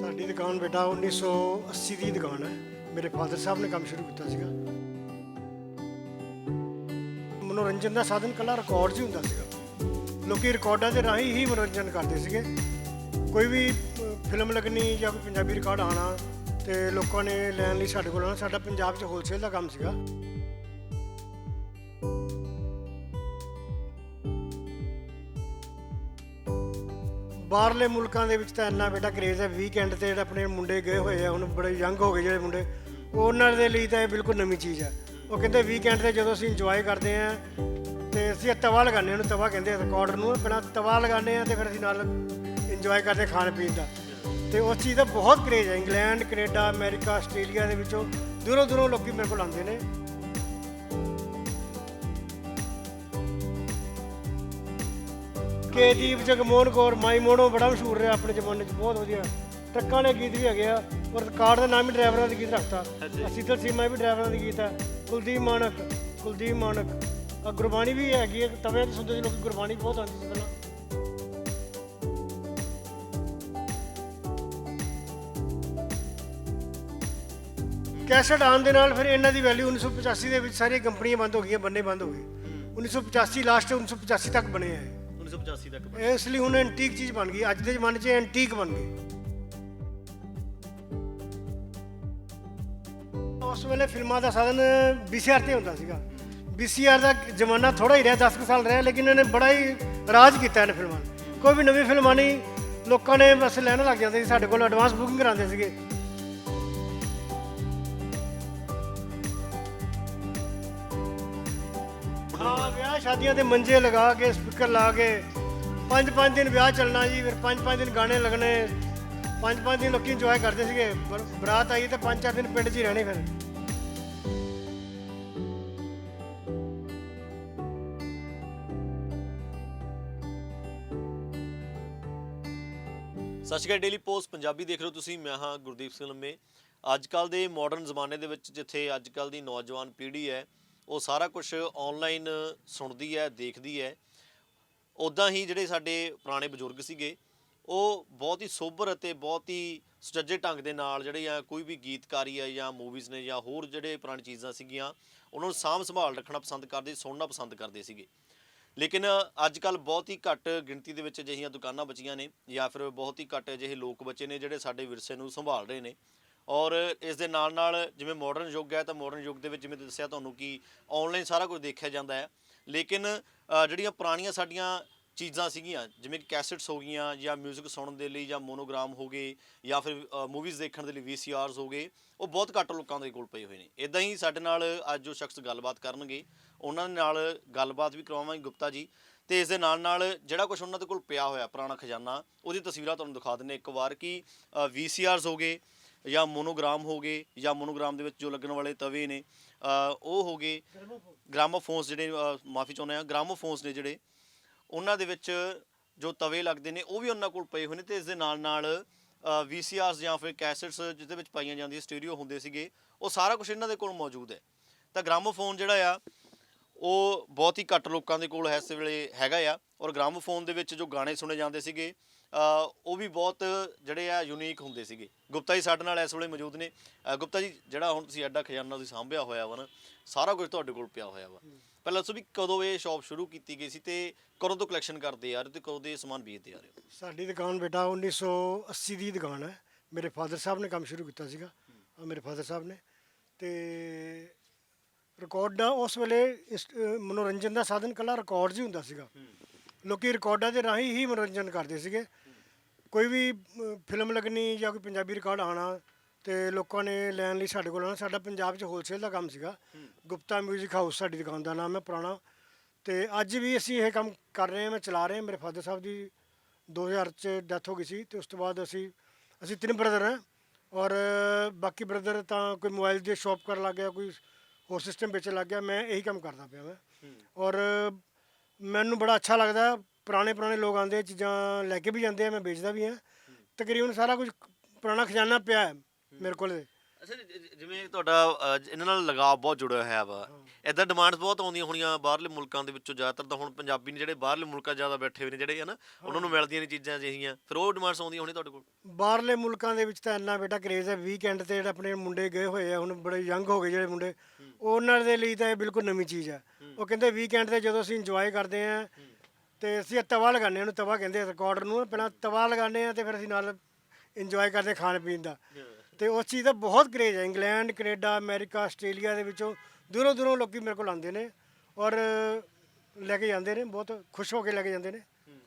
ਸਾਡੀ ਦੁਕਾਨ ਬੇਟਾ 1980 ਦੀ ਦੁਕਾਨ ਹੈ। ਮੇਰੇ ਫਾਦਰ ਸਾਹਿਬ ਨੇ ਕੰਮ ਸ਼ੁਰੂ ਕੀਤਾ ਸੀਗਾ। ਮਨੋਰੰਜਨ ਦਾ ਸਾਧਨ ਕੱਲਾ ਰਿਕਾਰਡ 'ਚ ਹੀ ਹੁੰਦਾ ਸੀਗਾ। ਲੋਕੀ ਰਿਕਾਰਡਾਂ ਦੇ ਰਾਹੀਂ ਹੀ ਮਨੋਰੰਜਨ ਕਰਦੇ ਸੀਗੇ। ਕੋਈ ਵੀ ਫਿਲਮ ਲੱਗਣੀ ਜਾਂ ਕੋਈ ਪੰਜਾਬੀ ਰਿਕਾਰਡ ਆਣਾ ਤੇ ਲੋਕਾਂ ਨੇ ਲੈਣ ਲਈ ਸਾਡੇ ਕੋਲ ਆਉਣਾ, ਸਾਡਾ ਪੰਜਾਬ 'ਚ ਹੋਲਸੇਲ ਦਾ ਕੰਮ ਸੀਗਾ। ਬਾਹਰਲੇ ਮੁਲਕਾਂ ਦੇ ਵਿੱਚ ਤਾਂ ਇੰਨਾ ਬੇਟਾ ਕਰੇਜ਼ ਹੈ ਵੀਕਐਂਡ ਤੇ ਜਿਹੜੇ ਆਪਣੇ ਮੁੰਡੇ ਗਏ ਹੋਏ ਆ ਹੁਣ ਬੜੇ ਯੰਗ ਹੋ ਗਏ ਜਿਹੜੇ ਮੁੰਡੇ ਉਹਨਾਂ ਦੇ ਲਈ ਤਾਂ ਇਹ ਬਿਲਕੁਲ ਨਵੀਂ ਚੀਜ਼ ਹੈ। ਉਹ ਕਹਿੰਦੇ ਵੀਕਐਂਡ ਤੇ ਜਦੋਂ ਅਸੀਂ ਇੰਜੋਏ ਕਰਦੇ ਆ ਤੇ ਅਸੀਂ ਇਹ ਤਵਾ ਲਗਾਉਂਦੇ ਹਾਂ, ਉਹਨੂੰ ਤਵਾ ਕਹਿੰਦੇ ਆ ਰਿਕਾਰਡਰ ਨੂੰ ਪਹਿਲਾਂ ਤਵਾ ਲਗਾਉਂਦੇ ਆ ਤੇ ਫਿਰ ਅਸੀਂ ਨਾਲ ਇੰਜੋਏ ਕਰਦੇ ਖਾਣ ਪੀਣ ਦਾ। ਤੇ ਉਸ ਚੀਜ਼ ਦਾ ਬਹੁਤ ਕਰੇਜ਼ ਹੈ ਇੰਗਲੈਂਡ ਕੈਨੇਡਾ ਅਮਰੀਕਾ ਆਸਟ੍ਰੇਲੀਆ ਦੇ ਵਿੱਚੋਂ ਦੂਰੋਂ ਦੂਰੋਂ ਲੋਕੀ ਮੇਰੇ ਕੋਲ ਆਉਂਦੇ ਨੇ। ਕੇਜੀਵ ਜਗਮੋਹਨ ਕੌਰ ਮਾਈ ਮੋਨੋ ਬੜਾ ਮਸ਼ਹੂਰ ਰਿਹਾ ਆਪਣੇ ਜ਼ਮਾਨੇ 'ਚ ਬਹੁਤ ਵਧੀਆ। ਟਰੱਕਾਂ ਦੇ ਗੀਤ ਵੀ ਹੈਗੇ ਆ ਔਰ ਕਾਰ ਦਾ ਨਾਮ ਹੀ ਡਰਾਈਵਰਾਂ ਦੇ ਗੀਤ ਰੱਖਤਾ। ਅਸੀਤਲ ਸੀਮਾ ਵੀ ਡਰਾਈਵਰਾਂ ਦੇ ਗੀਤ ਹੈ ਕੁਲਦੀਪ ਮਾਨਕ ਕੁਲਦੀਪ ਮਾਨਕ ਆ ਗੁਰਬਾਣੀ ਵੀ ਹੈਗੀ ਹੈ ਤਵੇਂ ਸੁਣਦੇ ਸੀ ਲੋਕੀ ਗੁਰਬਾਣੀ ਬਹੁਤ ਆਉਂਦੀ ਸੀ ਪਹਿਲਾਂ। ਕੈਸਟ ਆਉਣ ਦੇ ਨਾਲ ਫਿਰ ਇਹਨਾਂ ਦੀ ਵੈਲਿਊ 1985 ਦੇ ਵਿੱਚ ਸਾਰੀਆਂ ਕੰਪਨੀਆਂ ਬੰਦ ਹੋ ਗਈਆਂ ਬੰਨੇ ਬੰਦ ਹੋ ਗਏ। 1985 ਲਾਸਟ 1985 ਤੱਕ ਬਣੇ ਆ 1985 ਤੱਕ ਇਸ ਲਈ ਹੁਣ ਐਂਟੀਕ ਚੀਜ਼ ਬਣ ਗਈ। ਅੱਜ ਦੇ ਜ਼ਮਾਨੇ 'ਚ ਐਂਟੀਕ ਬਣ ਗਈ। ਉਸ ਵੇਲੇ ਫਿਲਮਾਂ ਦਾ ਸਾਧਨ ਵੀਸੀਆਰ ਤੇ ਹੁੰਦਾ ਸੀਗਾ। ਵੀਸੀਆਰ ਦਾ ਜ਼ਮਾਨਾ ਥੋੜਾ ਹੀ ਰਿਹਾ 10 ਕੁ ਸਾਲ ਰਿਹਾ, ਲੇਕਿਨ ਇਹਨੇ ਬੜਾ ਹੀ ਰਾਜ ਕੀਤਾ ਇਹਨਾਂ ਫਿਲਮਾਂ ਨੇ। ਕੋਈ ਵੀ ਨਵੀਂ ਫਿਲਮ ਆਣੀ ਲੋਕਾਂ ਨੇ ਬਸ ਲੈਣ ਲੱਗ ਜਾਂਦੇ ਸੀ, ਸਾਡੇ ਕੋਲ ਐਡਵਾਂਸ ਬੁਕਿੰਗ ਕਰਾਉਂਦੇ ਸੀਗੇ। ਵਿਆਹ ਸ਼ਾਦੀਆਂ ਦੇ ਮੰਜੇ ਲਗਾ ਕੇ, ਸਪੀਕਰ ਲਾ ਕੇ ਪੰਜ ਪੰਜ ਦਿਨ ਵਿਆਹ ਚੱਲਣਾ ਜੀ, ਫਿਰ ਪੰਜ ਪੰਜ ਦਿਨ ਗਾਣੇ ਲੱਗਣੇ ਪੰਜ ਪੰਜ ਦਿਨ ਲੋਕੀ ਇੰਜੋਏ ਕਰਦੇ ਸੀਗੇ। ਬਰ- ਬਰਾਤ ਆਈ ਤੇ ਪੰਜ ਚਾਰ ਦਿਨ ਪਿੰਡ 'ਚ ਹੀ ਰਹਿਣੇ ਫਿਰ। ਸਤਿ ਸ਼੍ਰੀ ਅਕਾਲ ਡੇਲੀ ਪੋਸਟ ਪੰਜਾਬੀ ਦੇਖ ਰਹੇ ਹੋ ਤੁਸੀਂ, ਮੈਂ ਹਾਂ ਗੁਰਦੀਪ ਸਿੰਘ ਲੰਮੇ। ਅੱਜ ਕੱਲ ਦੇ ਮਾਡਰਨ ਜ਼ਮਾਨੇ ਦੇ ਵਿੱਚ, ਜਿੱਥੇ ਅੱਜ ਕੱਲ ਦੀ ਨੌਜਵਾਨ ਪੀੜ੍ਹੀ ਹੈ ਉਹ ਸਾਰਾ ਕੁਝ ਆਨਲਾਈਨ ਸੁਣਦੀ ਹੈ, ਦੇਖਦੀ ਹੈ। ਉਦਾਂ ਹੀ ਜਿਹੜੇ ਸਾਡੇ ਪੁਰਾਣੇ ਬਜ਼ੁਰਗ ਸੀਗੇ, ਉਹ ਬਹੁਤ ਹੀ ਸੋਬਰ ਅਤੇ ਬਹੁਤ ਹੀ ਸੁਚੱਜੇ ਢੰਗ ਦੇ ਨਾਲ ਜਿਹੜੇ ਆ ਕੋਈ ਵੀ ਗੀਤਕਾਰੀ ਹੈ ਜਾਂ ਮੂਵੀਜ਼ ਨੇ ਜਾਂ ਹੋਰ ਜਿਹੜੇ ਪੁਰਾਣੀ ਚੀਜ਼ਾਂ ਸੀਗੀਆਂ, ਉਹਨਾਂ ਨੂੰ ਸਾਂਭ ਸੰਭਾਲ ਰੱਖਣਾ ਪਸੰਦ ਕਰਦੇ, ਸੁਣਨਾ ਪਸੰਦ ਕਰਦੇ ਸੀਗੇ। ਲੇਕਿਨ ਅੱਜ ਕੱਲ ਬਹੁਤ ਹੀ ਘੱਟ ਗਿਣਤੀ ਦੇ ਵਿੱਚ ਅਜਿਹੀਆਂ ਦੁਕਾਨਾਂ ਬਚੀਆਂ ਨੇ ਜਾਂ ਫਿਰ ਬਹੁਤ ਹੀ ਘੱਟ ਅਜਿਹੇ ਲੋਕ ਬਚੇ ਨੇ ਜਿਹੜੇ ਸਾਡੇ ਵਿਰਸੇ ਨੂੰ ਸੰਭਾਲ ਰਹੇ ਨੇ। ਔਰ ਇਸ ਦੇ ਨਾਲ ਨਾਲ ਜਿਵੇਂ ਮਾਡਰਨ ਯੁੱਗ ਹੈ ਤਾਂ ਮਾਡਰਨ ਯੁੱਗ ਦੇ ਵਿੱਚ ਜਿਵੇਂ ਦੱਸਿਆ ਤੁਹਾਨੂੰ ਕਿ ਆਨਲਾਈਨ ਸਾਰਾ ਕੁਝ ਦੇਖਿਆ ਜਾਂਦਾ ਹੈ। ਲੇਕਿਨ ਜਿਹੜੀਆਂ ਪੁਰਾਣੀਆਂ ਸਾਡੀਆਂ ਚੀਜ਼ਾਂ ਸੀਗੀਆਂ, ਜਿਵੇਂ ਕੈਸਟਸ ਹੋ ਗਈਆਂ ਜਾਂ 뮤직 ਸੁਣਨ ਦੇ ਲਈ ਜਾਂ ਮੋਨੋਗ੍ਰਾਮ ਹੋ ਗਏ ਜਾਂ ਫਿਰ ਮੂਵੀਜ਼ ਦੇਖਣ ਦੇ ਲਈ VCRs ਹੋ ਗਏ, ਉਹ ਬਹੁਤ ਘੱਟ ਲੋਕਾਂ ਦੇ ਕੋਲ ਪਏ ਹੋਏ ਨੇ। ਇਦਾਂ ਹੀ ਸਾਡੇ ਨਾਲ ਅੱਜ ਜੋ ਸ਼ਖਸ ਗੱਲਬਾਤ ਕਰਨਗੇ, ਉਹਨਾਂ ਦੇ ਨਾਲ ਗੱਲਬਾਤ ਵੀ ਕਰਵਾਵਾਂਗੇ ਗੁਪਤਾ ਜੀ। ਤੇ ਇਸ ਦੇ ਨਾਲ ਨਾਲ ਜਿਹੜਾ ਕੁਝ ਉਹਨਾਂ ਦੇ ਕੋਲ ਪਿਆ ਹੋਇਆ ਪੁਰਾਣਾ ਖਜ਼ਾਨਾ, ਉਹਦੀ ਤਸਵੀਰਾਂ ਤੁਹਾਨੂੰ ਦਿਖਾ ਦਿੰਨੇ ਇੱਕ ਵਾਰ ਕਿ VCRs ਹੋ ਗਏ ਜਾਂ ਮੋਨੋਗ੍ਰਾਮ ਹੋ ਗਏ ਜਾਂ ਮੋਨੋਗ੍ਰਾਮ ਦੇ ਵਿੱਚ ਜੋ ਲੱਗਣ ਵਾਲੇ ਤਵੇ ਨੇ ਅ, ਉਹ ਹੋ ਗਏ। ਗ੍ਰਾਮੋਫੋਨਸ ਜਿਹੜੇ ਮਾਫੀ ਚਾਹੁੰਦੇ ਆ ਗ੍ਰਾਮੋਫੋਨਸ ਨੇ ਜਿਹੜੇ ਉਹਨਾਂ ਦੇ ਵਿੱਚ ਜੋ ਤਵੇ ਲੱਗਦੇ ਨੇ ਉਹ ਵੀ ਉਹਨਾਂ ਕੋਲ ਪਏ ਹੋਏ ਨੇ ਤੇ ਇਸ ਦੇ ਨਾਲ ਨਾਲ VCRs ਜਾਂ ਫਿਰ ਕੈਸਟਸ ਜਿਹਦੇ ਵਿੱਚ ਪਾਈਆਂ ਜਾਂਦੀਆਂ ਸਟੀਰੀਓ ਹੁੰਦੇ ਸੀਗੇ ਉਹ ਸਾਰਾ ਕੁਝ ਇਹਨਾਂ ਦੇ ਕੋਲ ਮੌਜੂਦ ਹੈ। ਤਾਂ ਗ੍ਰਾਮੋਫੋਨ ਜਿਹੜਾ ਆ ਉਹ ਬਹੁਤ ਹੀ ਘੱਟ ਲੋਕਾਂ ਦੇ ਕੋਲ ਇਸ ਵੇਲੇ ਹੈਗਾ ਆ ਔਰ ਗ੍ਰਾਮੋਫੋਨ ਦੇ ਵਿੱਚ ਜੋ ਗਾਣੇ ਸੁਣੇ ਜਾਂਦੇ ਸੀਗੇ ਉਹ ਵੀ ਬਹੁਤ ਜਿਹੜੇ ਆ ਯੂਨੀਕ ਹੁੰਦੇ ਸੀਗੇ। ਗੁਪਤਾ ਜੀ ਸਾਡੇ ਨਾਲ ਇਸ ਵੇਲੇ ਮੌਜੂਦ ਨੇ। ਗੁਪਤਾ ਜੀ ਜਿਹੜਾ ਹੁਣ ਤੁਸੀਂ ਐਡਾ ਖਜ਼ਾਨਾ ਤੁਸੀਂ ਸਾਂਭਿਆ ਹੋਇਆ ਵਾ ਨਾ ਸਾਰਾ ਕੁਝ ਤੁਹਾਡੇ ਕੋਲ ਪਿਆ ਹੋਇਆ ਵਾ। ਪਹਿਲਾਂ ਦੱਸੋ ਵੀ ਕਦੋਂ ਇਹ ਸ਼ਾਪ ਸ਼ੁਰੂ ਕੀਤੀ ਗਈ ਸੀ ਤੇ ਕਦੋਂ ਤੋਂ ਕਲੈਕਸ਼ਨ ਕਰਦੇ ਆ ਰਹੇ ਤੇ ਕਦੋਂ ਦੇ ਸਮਾਨ ਵੇਚਦੇ ਆ ਰਹੇ ਹੋ? ਸਾਡੀ ਦੁਕਾਨ ਬੇਟਾ 1980 ਦੀ ਦੁਕਾਨ ਹੈ। ਮੇਰੇ ਫਾਦਰ ਸਾਹਿਬ ਨੇ ਕੰਮ ਸ਼ੁਰੂ ਕੀਤਾ ਸੀਗਾ। ਆ ਮੇਰੇ ਫਾਦਰ ਸਾਹਿਬ ਨੇ। ਤੇ ਰਿਕਾਰਡਾਂ ਉਸ ਵੇਲੇ ਇਸ- ਮਨੋਰੰਜਨ ਦਾ ਸਾਧਨ ਕੱਲਾ ਰਿਕਾਰਡ 'ਚ ਹੀ ਹੁੰਦਾ ਸੀਗਾ। ਲੋਕੀ ਰਿਕਾਰਡਾਂ ਦੇ ਰਾਹੀਂ ਹੀ ਮਨੋਰੰਜਨ ਕਰਦੇ ਸੀਗੇ। ਕੋਈ ਵੀ ਫਿਲਮ ਲੱਗਣੀ ਜਾਂ ਕੋਈ ਪੰਜਾਬੀ ਰਿਕਾਰਡ ਆਣਾ ਤੇ ਲੋਕਾਂ ਨੇ ਲੈਣ ਲਈ ਸਾਡੇ ਕੋਲ ਆਉਣਾ ਸਾਡਾ ਪੰਜਾਬ 'ਚ ਹੋਲਸੇਲ ਦਾ ਕੰਮ ਸੀਗਾ। ਗੁਪਤਾ 뮤직 ਹਾਊਸ ਸਾਡੀ ਦੁਕਾਨ ਦਾ ਨਾਮ ਹੈ ਪੁਰਾਣਾ। ਤੇ ਅੱਜ ਵੀ ਅਸੀਂ ਇਹ ਕੰਮ ਕਰ ਰਹੇ ਹਾਂ ਮੈਂ ਚਲਾ ਰਿਹਾ ਮੇਰੇ ਫਾਦਰ ਸਾਹਿਬ ਦੀ 2000 ਚ ਡੈਥ ਹੋ ਗਈ ਸੀ ਤੇ ਉਸ ਤੋਂ ਬਾਅਦ ਅਸੀਂ ਅਸੀਂ ਤਿੰਨ ਬ੍ਰਦਰ ਹਾਂ ਔਰ ਬਾਕੀ ਬ੍ਰਦਰ ਤਾਂ ਕੋਈ ਮੋਬਾਈਲ ਦੀ ਸ਼ਾਪ ਕਰਨ ਲੱਗ ਗਿਆ ਕੋਈ ਹੋਰ ਸਿਸਟਮ ਵੇਚਣ ਲੱਗ ਗਿਆ ਮੈਂ ਇਹੀ ਕੰਮ ਕਰਦਾ ਪਿਆ ਮੈਂ ਔਰ ਮੈਨੂੰ ਬੜਾ ਅੱਛਾ ਲੱਗਦਾ ਪੁਰਾਣੇ ਪੁਰਾਣੇ ਲੋਕ ਆਉਂਦੇ ਆ, ਚੀਜ਼ਾਂ ਲੈ ਕੇ ਵੀ ਜਾਂਦੇ ਆ ਮੈਂ ਵੇਚਦਾ ਵੀ ਹਾਂ ਤਕਰੀਬਨ ਸਾਰਾ ਕੁਝ ਪੁਰਾਣਾ ਖਜ਼ਾਨਾ ਪਿਆ ਹੈ ਮੇਰੇ ਕੋਲ। ਅੱਛਾ ਜੀ, ਜਿਵੇਂ ਤੁਹਾਡਾ ਅ, ਜ- ਇਹਨਾਂ ਨਾਲ ਲਗਾਵ ਬਹੁਤ ਜੁੜਿਆ ਹੋਇਆ ਵਾ। ਐਦਾਂ ਡਿਮਾਂਡਸ ਬਹੁਤ ਆਉਂਦੀਆਂ ਹੋਣੀਆਂ ਬਾਹਰਲੇ ਮੁਲਕਾਂ ਦੇ ਵਿੱਚੋਂ ਜ਼ਿਆਦਾਤਰ ਤਾਂ ਹੁਣ ਪੰਜਾਬੀ ਨੇ ਜਿਹੜੇ ਬਾਹਰਲੇ ਮੁਲਕਾਂ 'ਚ ਜ਼ਿਆਦਾ ਬੈਠੇ ਹੋਏ ਨੇ ਜਿਹੜੇ ਹਨਾ ਉਹਨਾਂ ਨੂੰ ਮਿਲਦੀਆਂ ਨੇ ਚੀਜ਼ਾਂ ਅਜਿਹੀਆਂ। ਫਿਰ ਉਹ ਡਿਮਾਂਡਸ ਆਉਂਦੀਆਂ ਹੋਣੀ ਤੁਹਾਡੇ ਕੋਲ? ਬਾਹਰਲੇ ਮੁਲਕਾਂ ਦੇ ਵਿੱਚ ਤਾਂ ਇੰਨਾ ਬੇਟਾ ਕਰੇਜ਼ ਹੈ ਵੀਕਐਂਡ ਤੇ ਜਿਹੜੇ ਆਪਣੇ ਮੁੰਡੇ ਗਏ ਹੋਏ ਆ ਹੁਣ ਬੜੇ ਯੰਗ ਹੋ ਗਏ ਜਿਹੜੇ ਮੁੰਡੇ ਉਹਨਾਂ ਦੇ ਲਈ ਤਾਂ ਇਹ ਬਿਲਕੁਲ ਨਵੀਂ ਚੀਜ਼ ਹੈ। ਉਹ ਕਹਿੰਦੇ ਵੀਕਐਂਡ ਤੇ ਜਦੋਂ ਅਸੀਂ ਇੰਜੋਏ ਕਰਦੇ ਆ ਤੇ ਅਸੀਂ ਇਹ ਤਵਾ ਲਗਾਉਂਦੇ ਉਹਨੂੰ ਤਵਾ ਕਹਿੰਦੇ ਆ ਰਿਕਾਰਡਰ ਨੂੰ ਪਹਿਲਾਂ ਤਵਾ ਲਗਾਉਂਦੇ ਆ ਤੇ ਫਿਰ ਅਸੀਂ ਨਾਲ ਇੰਜੋਏ ਕਰਦੇ ਖਾਣ ਪੀਣ ਦਾ। ਤੇ ਉਸ ਚੀਜ਼ ਦਾ ਬਹੁਤ ਕਰੇਜ਼ ਹੈ ਇੰਗਲੈਂਡ ਕੈਨੇਡਾ ਅਮਰੀਕਾ ਆਸਟ੍ਰੇਲੀਆ ਦੇ ਵਿੱਚੋਂ ਦੂਰੋਂ ਦੂਰੋਂ ਲੋਕੀ ਮੇਰੇ ਕੋਲ ਆਉਂਦੇ ਨੇ ਔਰ ਲੈ ਕੇ ਜਾਂਦੇ ਨੇ ਬਹੁਤ ਖੁਸ਼ ਹੋ ਕੇ ਲੈ ਕੇ ਜਾਂਦੇ ਨੇ।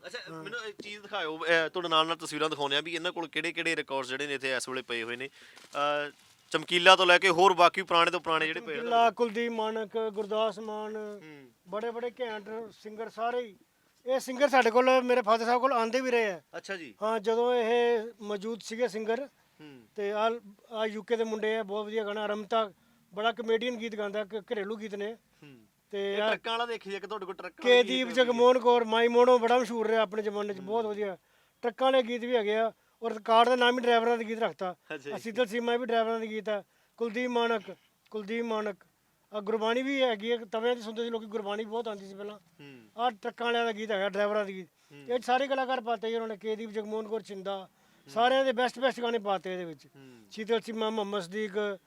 ਅੱਛਾ ਮੈਨੂੰ ਇੱਕ ਚੀਜ਼ ਦਿਖਾਓ ਤੁਹਾਡੇ ਨਾਲ ਨਾਲ ਤਸਵੀਰਾਂ ਦਿਖਾਉਂਦੇ ਆ ਵੀ ਇਹਨਾਂ ਕੋਲ ਕਿਹੜੇ ਕਿਹੜੇ ਰਿਕਾਰਡਸ ਜਿਹੜੇ ਨੇ ਇੱਥੇ ਇਸ ਵੇਲੇ ਪਏ ਹੋਏ ਨੇ। ਚਮਕੀਲਾ ਤੋਂ ਲੈ ਕੇ ਹੋਰ ਬਾਕੀ ਪੁਰਾਣੇ ਤੋਂ ਪੁਰਾਣੇ ਜਿਹੜੇ ਪਏ ਨੇ। ਕਿਲਾ ਕੁਲਦੀਪ ਮਾਨਕ ਗੁਰਦਾਸ ਮਾਨ ਬੜੇ ਬੜੇ ਘੈਂਟ ਸਿੰਗਰ ਸਾਰੇ ਹੀ। ਇਹ ਸਿੰਗਰ ਸਾਡੇ ਕੋਲ ਮੇਰੇ ਫਾਦਰ ਸਾਹਿਬ ਕੋਲ ਆਂਦੇ ਵੀ ਰਹੇ ਆ। ਅੱਛਾ ਜੀ। ਹਾਂ ਜਦੋਂ ਇਹ ਮੌਜੂਦ ਸੀਗੇ ਸਿੰਗਰ ਹੂੰ। ਤੇ ਆ ਆ ਯੂਕੇ ਦੇ ਮੁੰਡੇ ਆ ਬਹੁਤ ਵਧੀਆ ਗਾਣਾ ਰਮਤਾ ਬੜਾ ਕਮੇਡੀਅਨ ਗੀਤ ਗਾਉਂਦਾ ਕ- ਘਰੇਲੂ ਗੀਤ ਨੇ। ਹੂੰ। ਤੇ ਇਹ ਆ ਟਰੱਕਾਂ ਵਾਲਾ ਦੇਖੀ ਜੇ ਕਿ ਤੁਹਾਡੇ ਕੋਲ ਟਰੱਕਾਂ ਵਾਲੇ ਕੇਦੀਪ ਜਗਮੋਹਨ ਕੌਰ ਮਾਈ ਮੋਨੋ ਬੜਾ ਮਸ਼ਹੂਰ ਰਿਹਾ ਆਪਣੇ ਜ਼ਮਾਨੇ 'ਚ ਬਹੁਤ ਵਧੀਆ। ਟਰੱਕਾਂ ਵਾਲੇ ਗੀਤ ਵੀ ਹੈਗੇ ਆ ਔਰ ਰਿਕਾਰਡ ਦਾ ਨਾਮ ਹੀ ਡਰਾਈਵਰਾਂ ਦੇ ਗੀਤ ਰੱਖਤਾ। ਅੱਛਾ ਜੀ। ਅਸੀਦਲ ਸੀਮਾ ਵੀ ਡਰਾਈਵਰਾਂ ਦੇ ਗੀਤ ਆ। ਕੁਲਦੀਪ ਮਾਨਕ ਕੁਲਦੀਪ ਮਾਨਕ ਆ ਗੁਰਬਾਣੀ ਵੀ ਹੈਗੀ ਆ ਤਵਿਆਂ 'ਤੇ ਸੁਣਦੇ ਸੀ ਲੋਕੀ ਗੁਰਬਾਣੀ ਬਹੁਤ ਆਉਂਦੀ ਸੀ ਪਹਿਲਾਂ। ਹੂੰ। ਆ ਟਰੱਕਾਂ ਵਾਲਿਆਂ ਦਾ ਗੀਤ ਹੈਗਾ ਡਰਾਈਵਰਾਂ ਦਾ ਗੀਤ। ਇਹ ਸਾਰੇ ਕਲਾਕਾਰ ਪਾਤੇ ਜੀ ਉਹਨਾਂ ਨੇ ਕੇਦੀਪ ਜਗਮੋਹਨ ਕੌਰ ਚਿੰਦਾ ਸਾਰਿਆਂ ਦੇ ਬੈਸਟ ਬੈਸਟ ਗਾਣੇ ਪਾਤੇ ਇਹਦੇ ਵਿੱਚ। ਹੂੰ। ਸ਼ੀਤਲ ਸੀਮਾ ਮੁਹੰਮਦ ਸਦੀਕ।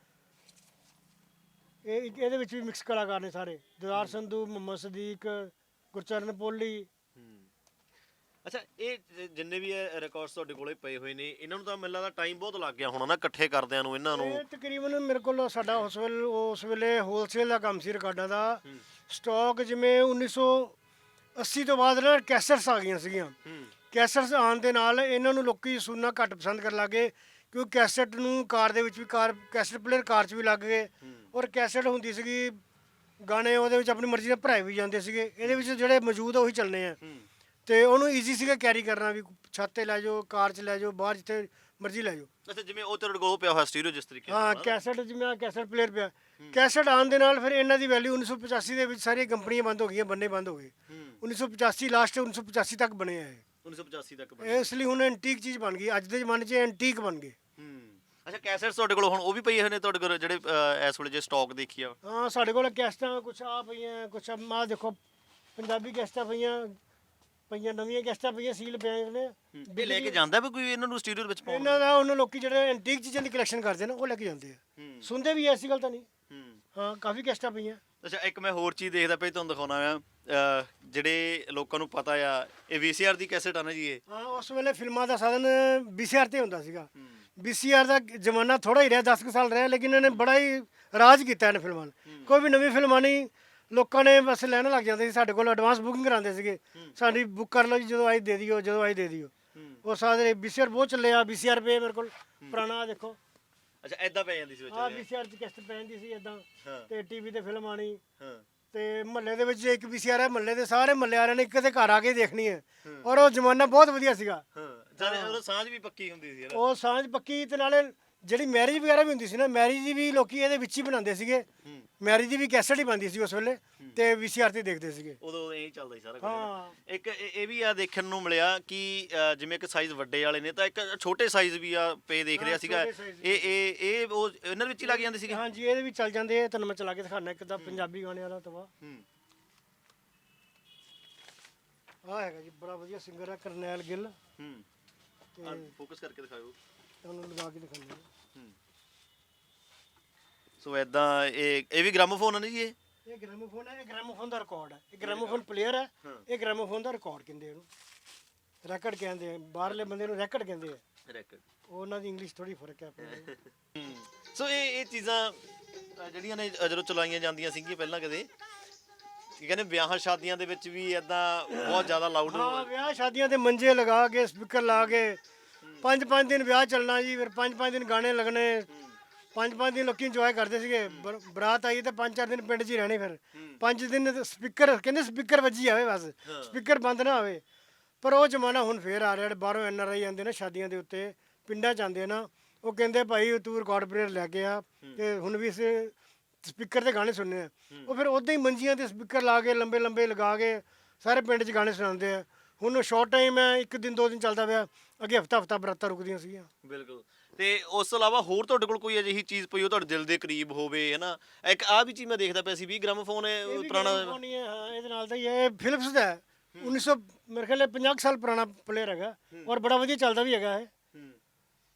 ਇਹ ਇੱਕ- ਇਹਦੇ ਵਿੱਚ ਵੀ ਮਿਕਸ ਕਲਾਕਾਰ ਨੇ ਸਾਰੇ। ਦਿਦਾਰ ਸੰਧੂ ਮੁਹੰਮਦ ਸਦੀਕ ਗੁਰਚਰਨ ਪੋਲੀ। ਹੂੰ। ਅੱਛਾ ਇਹ ਜ- ਜਿੰਨੇ ਵੀ ਰਿਕਾਰਡਸ ਤੁਹਾਡੇ ਕੋਲੇ ਪਏ ਹੋਏ ਨੇ ਇਹਨਾਂ ਨੂੰ ਤਾਂ ਮੈਨੂੰ ਲੱਗਦਾ ਟਾਈਮ ਬਹੁਤ ਲੱਗ ਗਿਆ ਹੋਣਾ ਨਾ ਇਕੱਠੇ ਕਰਦਿਆਂ ਨੂੰ ਇਹਨਾਂ ਨੂੰ। ਇਹ ਤਕਰੀਬਨ ਮੇਰੇ ਕੋਲ ਸਾਡਾ ਉਸ ਵੇਲੇ ਉਸ ਵੇਲੇ ਹੋਲਸੇਲ ਦਾ ਕੰਮ ਸੀ ਰਿਕਾਰਡਾਂ ਦਾ। ਸਟਾਕ ਜਿਵੇਂ 1980 ਤੋਂ ਬਾਅਦ ਨਾ ਕੈਸਟਸ ਆ ਗਈਆਂ ਸੀਗੀਆਂ। ਹੂੰ। ਕੈਸਟਸ ਆਉਣ ਦੇ ਨਾਲ ਇਹਨਾਂ ਨੂੰ ਲੋਕੀ ਸੁਣਨਾ ਘੱਟ ਪਸੰਦ ਕਰਨ ਲੱਗੇ ਕਿਉਂਕਿ ਕੈਸਟ ਨੂੰ ਕਾਰ ਦੇ ਵਿੱਚ ਵੀ ਕਾਰ ਕੈਸਟ ਪਲੇਅਰ ਕਾਰ 'ਚ ਵੀ ਲੱਗ ਗਏ। ਔਰ ਕੈਸਟ ਹੁੰਦੀ ਸੀਗੀ ਗਾਣੇ ਉਹਦੇ ਵਿੱਚ ਆਪਣੀ ਮਰਜ਼ੀ ਨਾਲ ਭਰਾਏ ਵੀ ਜਾਂਦੇ ਸੀਗੇ। ਇਹਦੇ ਵਿੱਚ ਜਿਹੜੇ ਮੌਜੂਦ ਆ ਉਹੀ ਚੱਲਣੇ ਆ। ਹੂੰ। ਤੇ ਉਹਨੂੰ ਈਜ਼ੀ ਸੀਗਾ ਕੈਰੀ ਕਰਨਾ ਵੀ ਛੱਤ ਤੇ ਲੈ ਜਾਓ ਕਾਰ 'ਚ ਲੈ ਜਾਓ ਬਾਹਰ ਜਿੱਥੇ ਮਰਜ਼ੀ ਲੈ ਜਾਓ। ਅੱਛਾ ਜਿਵੇਂ ਉਹ ਤੁਹਾਡੇ ਕੋਲ ਪਿਆ ਹੋਇਆ ਸਟੀਰੀਓ ਜਿਸ ਤਰੀਕੇ ਹਾਂ ਕੈਸਟ ਜਿਵੇਂ ਆ ਕੈਸਟ ਪਲੇਅਰ ਪਿਆ। ਕੈਸਟ ਆਉਣ ਦੇ ਨਾਲ ਫਿਰ ਇਹਨਾਂ ਦੀ ਵੈਲਿਊ 1985 ਦੇ ਵਿੱਚ ਸਾਰੀਆਂ ਕੰਪਨੀਆਂ ਬੰਦ ਹੋ ਗਈਆਂ ਬੰਨੇ ਬੰਦ ਹੋ ਗਏ। ਹੂੰ। 1985 ਲਾਸਟ 1985 ਤੱਕ ਬਣੇ ਆ ਇਹ। 1985 ਤੱਕ ਬਣੇ। ਇਸ ਲਈ ਹੁਣ ਐਂਟੀਕ ਚੀਜ਼ ਬਣ ਗਈ ਅੱਜ ਦੇ ਜ਼ਮਾਨੇ 'ਚ ਐਂਟੀਕ ਬਣ ਗਏ। ਅੱਛਾ ਕੈਸੇਟਸ ਤੁਹਾਡੇ ਕੋਲ ਹੁਣ ਉਹ ਵੀ ਪਈ ਹੋਏ ਨੇ ਤੁਹਾਡੇ ਕੋਲ ਜਿਹੜੇ ਇਸ ਵੇਲੇ ਜੇ ਸਟਾਕ ਦੇਖੀ ਆ? ਹਾਂ ਸਾਡੇ ਕੋਲ ਕੈਸਟਾਂ ਕੁਛ ਆ ਪਈਆਂ ਕੁਛ ਆ ਦੇਖੋ ਪੰਜਾਬੀ ਕੈਸਟਾਂ ਪਈਆਂ ਪਈਆਂ ਨਵੀਆਂ ਕੈਸਟਾਂ ਪਈਆਂ ਸੀਲ ਪਏ ਨੇ। ਇਹ ਲੈ ਕੇ ਜਾਂਦਾ ਵੀ ਕੋਈ ਇਹਨਾਂ ਨੂੰ ਸਟੀਰੀਓ ਵਿੱਚ ਪਾਉਣ। ਇਹਨਾਂ ਦਾ ਉਹਨਾਂ ਲੋਕੀ ਜਿਹੜੇ ਐਂਟੀਕ ਚੀਜ਼ਾਂ ਦੀ ਕਲੈਕਸ਼ਨ ਕਰਦੇ ਨੇ ਉਹ ਲੈ ਕੇ ਜਾਂਦੇ ਆ। ਸੁਣਦੇ ਵੀ ਐਸੀ ਗੱਲ ਤਾਂ ਨਹੀਂ। ਹੂੰ। ਕਾਫੀ ਕੈਸਟਾਂ ਪਈਆਂ। ਅੱਛਾ ਇੱਕ ਮੈਂ ਹੋਰ ਚੀਜ਼ ਦੇਖਦਾ ਪਈ ਤੁਹਾਨੂੰ ਦਿਖਾਉਣਾ ਆ ਜਿਹੜੇ ਲੋਕਾਂ ਨੂੰ ਪਤਾ ਆ ਇਹ VCR ਦੀ ਕੈਸੇਟ ਆ ਨਾ ਜੀ ਇਹ। ਹਾਂ ਉਸ ਵੇਲੇ ਫਿਲਮਾਂ ਦਾ ਸਾਧਨ ਵੀਸੀਆਰ ਤੇ ਹੁੰਦਾ ਸੀਗਾ। ਵੀਸੀਆਰ ਦਾ ਜ਼ਮਾਨਾ ਥੋੜਾ ਹੀ ਰਿਹਾ 10 ਕੁ ਸਾਲ ਰਿਹਾ ਲੇਕਿਨ ਇਹਨੇ ਬੜਾ ਹੀ ਰਾਜ ਕੀਤਾ ਇਹਨੇ ਫਿਲਮਾਂ ਨੇ। ਕੋਈ ਵੀ ਨਵੀਂ ਫਿਲਮ ਆਣੀ ਲੋਕਾਂ ਨੇ ਬਸ ਲੈਣ ਲੱਗ ਜਾਂਦੇ ਸੀ ਸਾਡੇ ਕੋਲ ਐਡਵਾਂਸ ਬੁਕਿੰਗ ਕਰਾਉਂਦੇ ਸੀਗੇ। ਸਾਡੀ ਬੁੱਕ ਕਰ ਲਓ ਜੀ ਜਦੋਂ ਆਈ ਦੇ ਦਿਓ ਜਦੋਂ ਆਈ ਦੇ ਦਿਓ। ਉਹ ਸਾਰੇ ਵੀਸੀਆਰ ਬਹੁਤ ਚੱਲੇ ਆ ਵੀਸੀਆਰ ਪਏ ਮੇਰੇ ਕੋਲ ਪੁਰਾਣਾ ਆਹ ਦੇਖੋ। ਅੱਛਾ ਐਦਾਂ ਪੈ ਜਾਂਦੀ ਸੀ ਵਿੱਚ ਆ ਵੀਸੀਆਰ ਚ ਕਿਸ਼ਤ ਪੈ ਜਾਂਦੀ ਸੀ ਇਦਾਂ ਹਾਂ। ਤੇ ਟੀਵੀ ਤੇ ਫਿਲਮ ਆਣੀ ਹਾਂ। ਤੇ ਮਹੱਲੇ ਦੇ ਵਿੱਚ ਜੇ ਇੱਕ ਵੀਸੀਆਰ ਹੈ ਮਹੱਲੇ ਦੇ ਸਾਰੇ ਮਹੱਲੇ ਵਾਲਿਆਂ ਨੇ ਇੱਕ ਦੇ ਘਰ ਆ ਕੇ ਦੇਖਣੀ ਹੈ। ਔਰ ਉਹ ਜ਼ਮਾਨਾ ਬਹੁਤ ਵਧੀਆ ਸੀਗਾ। ਹਾਂ। ਜਦ ਸਾਂਝ ਵੀ ਪੱਕੀ ਹੁੰਦੀ ਸੀ ਉਹ ਸਾਂਝ ਪੱਕੀ ਤੇ ਨਾਲੇ ਜਿਹੜੀ ਮੈਰਿਜ ਵਗੈਰਾ ਵੀ ਹੁੰਦੀ ਸੀ ਨਾ ਮੈਰਿਜ ਵੀ ਲੋਕੀ ਇਹਦੇ ਵਿੱਚ ਹੀ ਬਣਾਉਂਦੇ ਸੀਗੇ। ਮੈਰਿਜ ਦੀ ਵੀ ਕੈਸਟ ਹੀ ਬਣਦੀ ਸੀ ਉਸ ਵੇਲੇ ਤੇ ਵੀਸੀਆਰ ਤੇ ਦੇਖਦੇ ਸੀਗੇ। ਉਦੋਂ ਇਹ ਚੱਲਦਾ ਸੀ ਸਾਰਾ ਕੁਝ ਹਾਂ ਇੱਕ ਇਹ ਇਹ ਵੀ ਆ ਦੇਖਣ ਨੂੰ ਮਿਲਿਆ ਕਿ ਜਿਵੇਂ ਇੱਕ ਸਾਈਜ਼ ਵੱਡੇ ਵਾਲੇ ਨੇ ਤਾਂ ਇੱਕ ਛੋਟੇ ਸਾਈਜ਼ ਵੀ ਆ ਪੇ ਦੇਖ ਰਿਹਾ ਸੀਗਾ। ਛੋਟੇ size ਇਹ ਇਹ ਇਹ ਉਹ ਇਹਨਾਂ ਵਿੱਚ ਹੀ ਲੱਗ ਜਾਂਦੇ ਸੀਗੇ? ਹਾਂਜੀ ਇਹਦੇ ਵੀ ਚੱਲ ਜਾਂਦੇ ਆ। ਤੁਹਾਨੂੰ ਮੈਂ ਚਲਾ ਕੇ ਦਿਖਾਣਾ ਇੱਕ ਤਾਂ ਪੰਜਾਬੀ ਗਾਣੇ ਵਾਲਾ ਤਵਾ। ਹੂੰ। ਆ ਹੈਗਾ ਜੀ ਬੜਾ ਵਧੀਆ ਸਿੰਗਰ ਹੈ ਕਰਨੈਲ ਗਿੱਲ। ਹੂੰ। ਤੇ ਫੋਕਸ ਕਰਕੇ ਦਿਖਾਓ ਤੁਹਾਨੂੰ ਲਗਾ ਕੇ ਦਿਖਾਉਂਦੇ ਸੋ ਐਦਾਂ ਇਹ ਇਹ ਵੀ ਗ੍ਰਾਮੋਫੋਨ ਨਾ ਜੀ ਇਹ? ਇਹ ਗ੍ਰਾਮੋਫੋਨ ਹੈ ਇਹ ਗ੍ਰਾਮੋਫੋਨ ਦਾ ਰਿਕਾਰਡ ਹੈ ਇਹ ਗ੍ਰਾਮੋਫੋਨ ਪਲੇਅਰ ਹੈ। ਇਹ ਗ੍ਰਾਮੋਫੋਨ ਦਾ ਰਿਕਾਰਡ ਕਹਿੰਦੇ ਇਹਨੂੰ। ਰੈਕਡ ਕਹਿੰਦੇ ਆ ਬਾਹਰਲੇ ਬੰਦੇ ਨੂੰ ਰੈਕਡ ਕਹਿੰਦੇ ਆ। ਰੈਕਡ ਉਹਨਾਂ ਦੀ ਇੰਗਲਿਸ਼ ਥੋੜੀ ਫ਼ਰਕ ਹੈ ਆਪਣੇ। ਸੋ ਇਹ ਇਹ ਚੀਜ਼ਾਂ ਜਿਹੜੀਆਂ ਨੇ ਜਦੋਂ ਚਲਾਈਆਂ ਜਾਂਦੀਆਂ ਸੀਗੀਆਂ ਪਹਿਲਾਂ ਕਦੇ ਕੀ ਕਹਿੰਦੇ ਵਿਆਹਾਂ ਸ਼ਾਦੀਆਂ ਦੇ ਵਿੱਚ ਵੀ ਐਦਾਂ ਬਹੁਤ ਜ਼ਿਆਦਾ ਲਾਊਡ ਹਾਂ ਵਿਆਹ ਸ਼ਾਦੀਆਂ ਤੇ ਮੰਜੇ ਲਗਾ ਕੇ ਸਪੀਕਰ ਲਾ ਕੇ ਪੰਜ ਪੰਜ ਦਿਨ ਵਿਆਹ ਚੱਲਣਾ ਜੀ ਫਿਰ ਪੰਜ ਪੰਜ ਦਿਨ ਗਾਣੇ ਲੱਗਣੇ। ਪੰਜ ਪੰਜ ਦਿਨ ਲੋਕੀ ਇੰਜੋਏ ਕਰਦੇ ਸੀਗੇ। ਬਰ- ਬਰਾਤ ਆਈ ਤੇ ਪੰਜ ਚਾਰ ਦਿਨ ਪਿੰਡ 'ਚ ਹੀ ਰਹਿਣੇ ਫਿਰ। ਪੰਜ ਦਿਨ ਸਪੀਕਰ ਕਹਿੰਦੇ ਸਪੀਕਰ ਵੱਜੀ ਆਵੇ ਬਸ। ਸਪੀਕਰ ਬੰਦ ਨਾ ਹੋਵੇ। ਪਰ ਉਹ ਜ਼ਮਾਨਾ ਹੁਣ ਫੇਰ ਆ ਰਿਹਾ ਜਿਹੜੇ ਬਾਹਰੋਂ ਐਨ ਆਰ ਆਈ ਆਉਂਦੇ ਨੇ ਸ਼ਾਦੀਆਂ ਦੇ ਉੱਤੇ ਪਿੰਡਾਂ 'ਚ ਆਉਂਦੇ ਨਾ ਉਹ ਕਹਿੰਦੇ ਭਾਈ ਤੂੰ ਰਿਕਾਰਡ ਪਲੇਅਰ ਲੈ ਕੇ ਆ ਤੇ ਹੁਣ ਵੀ ਇਸ ਸਪੀਕਰ ਤੇ ਗਾਣੇ ਸੁਣਨੇ ਆ। ਉਹ ਫਿਰ ਉਦਾਂ ਹੀ ਮੰਜੀਆਂ ਤੇ ਸਪੀਕਰ ਲਾ ਕੇ ਲੰਬੇ ਲੰਬੇ ਲਗਾ ਕੇ ਸਾਰੇ ਪਿੰਡ 'ਚ ਗਾਣੇ ਸੁਣਾਉਂਦੇ ਆ। ਹੁਣ ਸ਼ਾਰਟ ਟਾਈਮ ਹੈ ਇੱਕ ਦਿਨ ਦੋ ਦਿਨ ਚੱਲਦਾ ਪਿਆ ਅੱਗੇ ਹਫਤਾ ਹਫਤਾ ਬਰਾਤਾਂ ਰੁਕਦੀਆਂ ਸੀਗੀਆਂ। ਬਿਲਕੁਲ। ਤੇ ਉਸ ਤੋਂ ਇਲਾਵਾ ਹੋਰ ਤੁਹਾਡੇ ਕੋਲ ਕੋਈ ਅਜਿਹੀ ਚੀਜ਼ ਪਈ ਹੋ ਤੁਹਾਡੇ ਦਿਲ ਦੇ ਕਰੀਬ ਹੋਵੇ ਹੈਨਾ? ਇੱਕ ਆ ਵੀ ਚੀਜ਼ ਮੈਂ ਦੇਖਦਾ ਪਿਆ ਸੀ 20 ਗ੍ਰਾਮ ਫੋਨ ਹੈ ਵੀ ਪੁਰਾਣਾ ਫੋਨ ਹੀ ਹੈ ਹਾਂ ਇਹਦੇ ਨਾਲ ਦਾ ਹੀ ਹੈ ਇਹ ਫਿਲਿਪਸ ਦਾ ਹੈ। 1900 ਮੇਰੇ ਖਿਆਲ 50 ਸਾਲ ਪੁਰਾਣਾ ਪਲੇਅਰ ਹੈਗਾ ਔਰ ਬੜਾ ਵਧੀਆ ਚੱਲਦਾ ਵੀ ਹੈਗਾ ਇਹ। ਹੂੰ।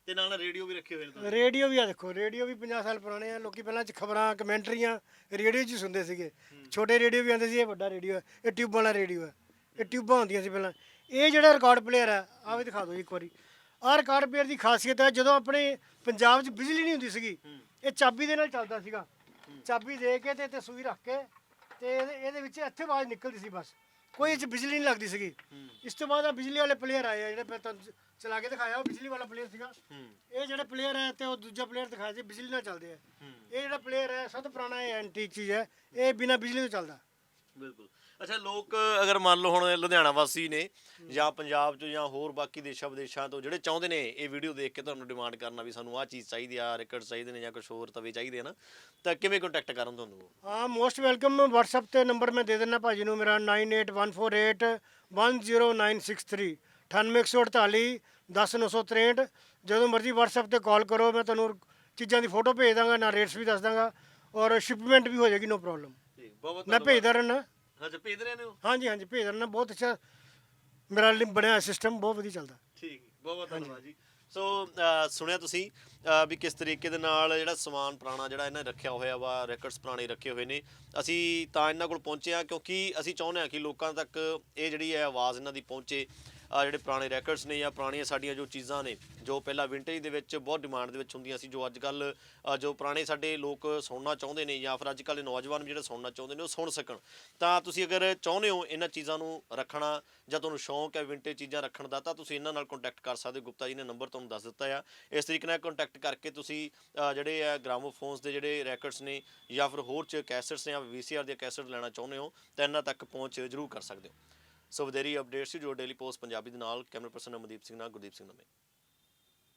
ਤੇ ਨਾਲ ਨਾਲ ਰੇਡੀਓ ਵੀ ਰੱਖੇ ਹੋਏ ਨੇ ਰੇਡੀਓ ਵੀ ਆ ਦੇਖੋ ਰੇਡੀਓ ਵੀ 50 ਸਾਲ ਪੁਰਾਣੇ ਆ ਲੋਕੀ ਪਹਿਲਾਂ ਚ ਖਬਰਾਂ ਕਮੈਂਟਰੀਆਂ ਰੇਡੀਓ 'ਚ ਹੀ ਸੁਣਦੇ ਸੀਗੇ। ਛੋਟੇ ਰੇਡੀਓ ਵੀ ਆਉਂਦੇ ਸੀ ਇਹ ਵੱਡਾ ਰੇਡੀਓ ਹੈ ਇਹ ਟਿਊਬਾਂ ਵਾਲਾ ਰੇਡੀਓ ਹੈ। ਇਹ ਟਿਊਬਾਂ ਹੁੰਦੀਆਂ ਸੀ ਪਹਿਲਾਂ। ਇਹ ਜਿਹੜਾ ਰਿਕਾਰਡ ਪਲੇਅਰ ਹੈ ਆਹ ਵੀ ਦਿਖਾ ਦਿਓ ਜੀ ਇੱਕ ਵਾਰੀ। ਆਹ ਰਿਕਾਰਡ ਪਲੇਅਰ ਦੀ ਖਾਸੀਅਤ ਹੈ ਜਦੋਂ ਆਪਣੇ ਪੰਜਾਬ 'ਚ ਬਿਜਲੀ ਨਹੀਂ ਹੁੰਦੀ ਸੀਗੀ ਇਹ ਚਾਬੀ ਦੇ ਨਾਲ ਚੱਲਦਾ ਸੀਗਾ। ਚਾਬੀ ਦੇ ਕੇ ਤੇ ਤੇ ਸੂਈ ਰੱਖ ਕੇ ਤੇ ਇਹਦੇ ਇਹਦੇ ਵਿੱਚ ਇੱਥੇ ਆਵਾਜ਼ ਨਿਕਲਦੀ ਸੀ ਬਸ। ਕੋਈ ਇਹ 'ਚ ਬਿਜਲੀ ਨਹੀਂ ਲੱਗਦੀ ਸੀਗੀ। ਇਸ ਤੋਂ ਬਾਅਦ ਆ ਬਿਜਲੀ ਵਾਲੇ ਪਲੇਅਰ ਆਏ ਆ ਜਿਹੜੇ ਮੈਂ ਤੁਹਾਨੂੰ ਚਲਾ ਕੇ ਦਿਖਾਇਆ ਉਹ ਬਿਜਲੀ ਵਾਲਾ ਪਲੇਅਰ ਸੀਗਾ। ਇਹ ਜਿਹੜੇ ਪਲੇਅਰ ਹੈ ਤੇ ਉਹ ਦੂਜਾ ਪਲੇਅਰ ਦਿਖਾਇਆ ਸੀ ਬਿਜਲੀ ਨਾਲ ਚੱਲਦੇ ਆ। ਇਹ ਜਿਹੜਾ ਪਲੇਅਰ ਹੈ ਸਭ ਤੋਂ ਪੁਰਾਣਾ ਇਹ ਐਂਟੀਕ ਚੀਜ਼ ਹੈ ਇਹ ਬਿਨਾ ਬਿਜਲੀ ਤੋਂ ਚੱਲਦਾ। ਬਿਲਕੁਲ। ਅੱਛਾ ਲੋਕ ਅਗਰ ਮੰਨ ਲਓ ਹੁਣ ਲੁਧਿਆਣਾ ਵਾਸੀ ਨੇ ਜਾਂ ਪੰਜਾਬ ਚ ਜਾਂ ਹੋਰ ਬਾਕੀ ਦੇਸ਼ਾਂ ਵਿਦੇਸ਼ਾਂ ਤੋਂ ਜਿਹੜੇ ਚਾਹੁੰਦੇ ਨੇ ਇਹ ਵੀਡੀਓ ਦੇਖ ਕੇ ਤੁਹਾਨੂੰ ਡਿਮਾਂਡ ਕਰਨਾ ਵੀ ਸਾਨੂੰ ਆਹ ਚੀਜ਼ ਚਾਹੀਦੀ ਆ ਰਿਕਾਰਡ ਚਾਹੀਦੇ ਨੇ ਜਾਂ ਕੁਝ ਹੋਰ ਤਵੇ ਚਾਹੀਦੇ ਨਾ ਤਾਂ ਕਿਵੇਂ ਕੰਟੈਕਟ ਕਰਨ ਤੁਹਾਨੂੰ ਹਾਂ ਮੋਸਟ ਵੈਲਕਮ WhatsApp ਤੇ ਨੰਬਰ ਮੈਂ ਦੇ ਦਿੰਦਾ ਭਾਜੀ ਨੂੰ ਮੇਰਾ 9814810963 98148 10963 ਜਦੋਂ ਮਰਜ਼ੀ WhatsApp ਤੇ ਕਾਲ ਕਰੋ ਮੈਂ ਤੁਹਾਨੂੰ ਚੀਜ਼ਾਂ ਦੀ ਫੋਟੋ ਭੇਜ ਦਾਂਗਾ ਨਾ ਰੇਟਸ ਵੀ ਦੱਸ ਦਾਂਗਾ ਔਰ ਸ਼ਿਪਮੈਂਟ ਵੀ ਹੋ ਜਾਏਗੀ ਨੋ ਪ੍ਰੋਬਲਮ ਬਹੁਤ ਮੈਂ ਭੇਜਦਾ ਰਹਿਣਾ ਅੱਛਾ ਭੇਜ ਰਹੇ ਨੇ ਹੋ ਹਾਂਜੀ ਹਾਂਜੀ ਭੇਜ ਰਹਿਣਾ ਬਹੁਤ ਅੱਛਾ ਮੇਰਾ ਲਿ- ਬਣਿਆ ਸਿਸਟਮ ਬਹੁਤ ਵਧੀਆ ਚੱਲਦਾ। ਠੀਕ ਬਹੁਤ ਬਹੁਤ ਧੰਨਵਾਦ ਜੀ। ਸੋ ਸੁਣਿਆ ਤੁਸੀਂ ਵੀ ਕਿਸ ਤਰੀਕੇ ਦੇ ਨਾਲ ਜਿਹੜਾ ਸਮਾਨ ਪੁਰਾਣਾ ਜਿਹੜਾ ਇਹਨਾਂ ਨੇ ਰੱਖਿਆ ਹੋਇਆ ਵਾ ਰੈਕਰਡਸ ਪੁਰਾਣੇ ਰੱਖੇ ਹੋਏ ਨੇ ਅਸੀਂ ਤਾਂ ਇਹਨਾਂ ਕੋਲ ਪਹੁੰਚੇ ਆ ਕਿਉਂਕਿ ਅਸੀਂ ਚਾਹੁੰਦੇ ਆ ਕਿ ਲੋਕਾਂ ਤੱਕ ਇਹ ਜਿਹੜੀ ਹੈ ਆਵਾਜ਼ ਇਹਨਾਂ ਦੀ ਪਹੁੰਚੇ। ਆ ਜਿਹੜੇ ਪੁਰਾਣੇ ਰੈਕਰਡਸ ਨੇ ਜਾਂ ਪੁਰਾਣੀਆਂ ਸਾਡੀਆਂ ਜੋ ਚੀਜ਼ਾਂ ਨੇ, ਜੋ ਪਹਿਲਾਂ ਵਿੰਟੇਜ ਦੇ ਵਿੱਚ ਬਹੁਤ ਡਿਮਾਂਡ ਦੇ ਵਿੱਚ ਹੁੰਦੀਆਂ ਸੀ, ਜੋ ਅੱਜ ਕੱਲ ਜੋ ਪੁਰਾਣੇ ਸਾਡੇ ਲੋਕ ਸੁਣਨਾ ਚਾਹੁੰਦੇ ਨੇ ਜਾਂ ਫਿਰ ਅੱਜ ਕੱਲ ਦੇ ਨੌਜਵਾਨ ਵੀ ਜਿਹੜੇ ਸੁਣਨਾ ਚਾਹੁੰਦੇ ਨੇ ਉਹ ਸੁਣ ਸਕਣ। ਤਾਂ ਤੁਸੀਂ ਅਗਰ ਚਾਹੁੰਦੇ ਹੋ ਇਹਨਾਂ ਚੀਜ਼ਾਂ ਨੂੰ ਰੱਖਣਾ ਜਾਂ ਤੁਹਾਨੂੰ ਸ਼ੌਂਕ ਹੈ ਵਿੰਟੇਜ ਚੀਜ਼ਾਂ ਰੱਖਣ ਦਾ, ਤਾਂ ਤੁਸੀਂ ਇਹਨਾਂ ਨਾਲ ਕੰਟੈਕਟ ਕਰ ਸਕਦੇ ਹੋ। ਗੁਪਤਾ ਜੀ ਨੇ ਨੰਬਰ ਤੁਹਾਨੂੰ ਦੱਸ ਦਿੱਤਾ ਆ। ਇਸ ਤਰੀਕੇ ਨਾਲ ਕੰਟੈਕਟ ਕਰਕੇ ਤੁਸੀਂ ਜਿਹੜੇ ਆ ਗ੍ਰਾਮੋਫੋਨਸ ਦੇ ਜਿਹੜੇ ਰੈਕਰਡਸ ਨੇ ਜਾਂ ਫਿਰ ਹੋਰ ਚ ਕੈਸਟਸ ਨੇ ਜਾਂ ਵੀਸੀਆਰ ਦੇ ਕੈਸਟ ਲੈਣਾ ਚਾਹੁੰਦੇ ਹੋ, ਤਾਂ ਇਹਨਾਂ ਤੱਕ ਪਹੁੰਚ ਜ਼ਰੂਰ ਕਰ ਸਕਦੇ ਹੋ। ਸੋ ਵਧੇਰੀ ਅਪਡੇਟਸ ਜੋ ਡੇਲੀ ਪੋਸਟ ਪੰਜਾਬੀ ਦੇ ਨਾਲ ਕੈਮਰਾ ਪਰਸਨ ਅਮਨਦੀਪ ਸਿੰਘ ਨਾਲ ਗੁਰਦੀਪ ਸਿੰਘ ਨਵੇਂ